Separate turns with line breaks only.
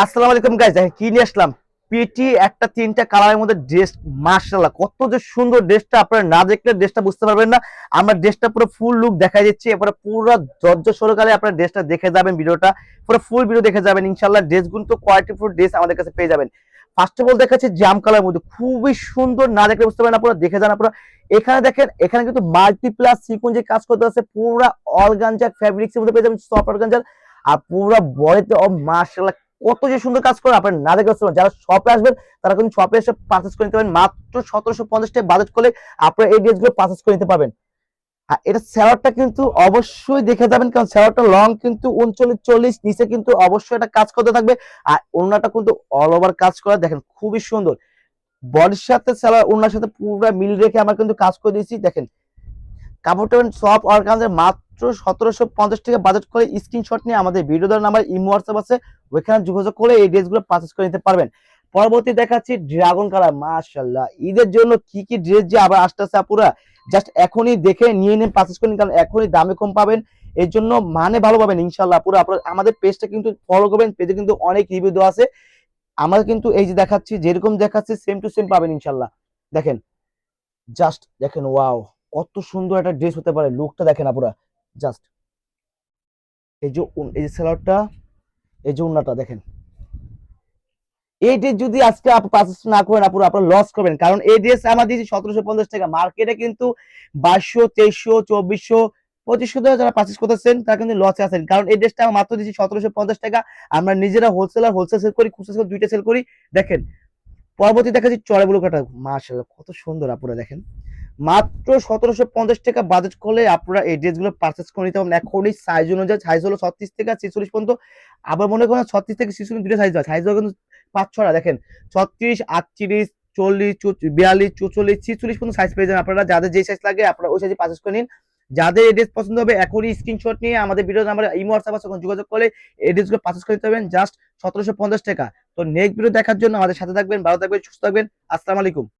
আসসালামু আলাইকুম গাইজ কি নিয়ে আসলাম? পিটি একটা তিনটা কালারের মধ্যে ড্রেস মার্শাল্লাহ কত যে সুন্দর ড্রেসটা আপনারা না দেখলে ড্রেসটা বুঝতে পারবেন না। আমরা ড্রেসটা পুরো ফুল লুক দেখাই দিচ্ছি, এরপরে পুরো জর্জ সরকারে আপনারা ড্রেসটা দেখে যাবেন ভিডিওটা। পুরো ফুল ভিডিও দেখে যাবেন ইনশাল্লাহ ড্রেসগুলো তো কোয়ালিটি ফুল ড্রেস আমাদের কাছে পেয়ে যাবেন। ফার্স্ট অফ অল দেখাচ্ছি জাম কালার মধ্যে, খুবই সুন্দর, না দেখলে বুঝতে পারেন আপনারা দেখে যান আপনারা। এখানে দেখেন, এখানে কিন্তু মাল্টিপ্লাস সিকুন যে কাজ করতে আছে, পুরো অলগাঞ্জার ফ্যাব্রিক্স এর মধ্যে পেয়ে যাবেন সফট অলগাঞ্জার আর পুরো বডিতে, ও মার্শাল্লাহ কত যে সুন্দর কাজ করে আপনার না দেখে বুঝতে যারা শপে আসবেন, তারা কিন্তু শপে এসে পারচেস করে নিতে পারেন মাত্র সতেরোশো পঞ্চাশ টাকা বাজেট করলে আপনারা এই ড্রেসগুলো পারচেস করে নিতে পারবেন। আর এটা স্যালাডটা কিন্তু অবশ্যই দেখে যাবেন, কারণ স্যালাডটা লং কিন্তু উনচল্লিশ, চল্লিশ, নিচে কিন্তু অবশ্যই এটা কাজ করতে থাকবে। আর ওনাটা কিন্তু অল ওভার কাজ করা, দেখেন খুবই সুন্দর। বডির সাথে স্যালাড ওনার সাথে পুরো মিল রেখে আমরা কিন্তু কাজ করে দিয়েছি, দেখেন। কাপড়টা সব অর্গানদের মাত্র সতেরোশো পঞ্চাশ টাকা বাজেট করে স্ক্রিনশট নিয়ে আমাদের ভিডিও দেওয়ার নাম্বার, ইমো হোয়াটসঅ্যাপ আছে। ওইখানে যোগাযোগ করে এই ড্রেসগুলো পারচেস করে নিতে পারবেন। পরবর্তী দেখাচ্ছি ড্রাগন কালার মাশাল্লাহ ঈদের জন্য কি কি ড্রেস যে আবার আসতেছে আপুরা জাস্ট এখনই দেখে নিয়ে নিন পারচেস করে নিন, কারণ এখনই দামে কম পাবেন। এর জন্য মানে ভালো পাবেন ইনশাল্লাহ পুরো আপনার আমাদের পেজটা কিন্তু ফলো করবেন পেজে কিন্তু অনেক রিভিউ দেওয়া আছে। আমরা কিন্তু এই যে দেখাচ্ছি, যেরকম দেখাচ্ছি সেম টু সেম পাবেন ইনশাল্লাহ দেখেন জাস্ট দেখেন ওয়াও কত সুন্দর একটা ড্রেস হতে পারে, লুকটা দেখেন আপুরা জাস্ট এই যে এই যে এই যে উন্নাটা দেখেন। এই ড্রেস যদি আজকে পারচেস না করেন আপুরা, আপনারা লস করবেন, কারণ এই ড্রেস আমরা সতেরোশো পঞ্চাশ টাকা। মার্কেটে কিন্তু বাইশশো, তেইশশো, চব্বিশশো, পঁচিশশো টাকা যারা পারচেস করতেছেন, তারা কিন্তু লসে আছেন। কারণ এই ড্রেসটা আমরা মাত্র সতেরোশো পঞ্চাশ টাকা। আমরা নিজেরা হোলসেলার হোলসেল সেল করি, খুচরা সেল দুইটা সেল করি। দেখেন, পরবর্তী দেখাচ্ছি চড়া বুলো কাটা। মাশাআল্লাহ, কত সুন্দর আপুরা, দেখেন। মাত্র সতেরোশো পঞ্চাশ টাকা বাজেট করলে আপনারা এই ড্রেসগুলো পারচেস করে নিতে পারবেন। এখনই সাইজ অনুযায়ী সাইজ হলো ছত্রিশ থেকে ছেচল্লিশ পর্যন্ত। আবার মনে করেন ছত্রিশ থেকে ছেচল্লিশ দুটো সাইজ হয় সাইজ কিন্তু পাঁচ ছটা, দেখেন। ছত্রিশ, আটত্রিশ, চল্লিশ বিয়াল্লিশ, চুচল্লিশ, ছিচল্লিশ পর্যন্ত সাইজ পেয়ে যাবেন আপনারা। যাদের যে সাইজ লাগে আপনারা ওই সাইজে পারচেস করে নিন। যাদের এই ড্রেস পছন্দ হবে, এখনই স্ক্রিনশট নিয়ে আমাদের ভিডিও নাম্বার ইমো হোয়াটসঅ্যাপ আছে যোগাযোগ করলে এই ড্রেসগুলো পারচেস করে নিতে পারবেন। জাস্ট সতেরোশো পঞ্চাশ টাকা। তো নেক্সট ভিডিও দেখার জন্য আমাদের সাথে থাকবেন, ভালো থাকবেন, সুস্থ থাকবেন। আসসালামু আলাইকুম।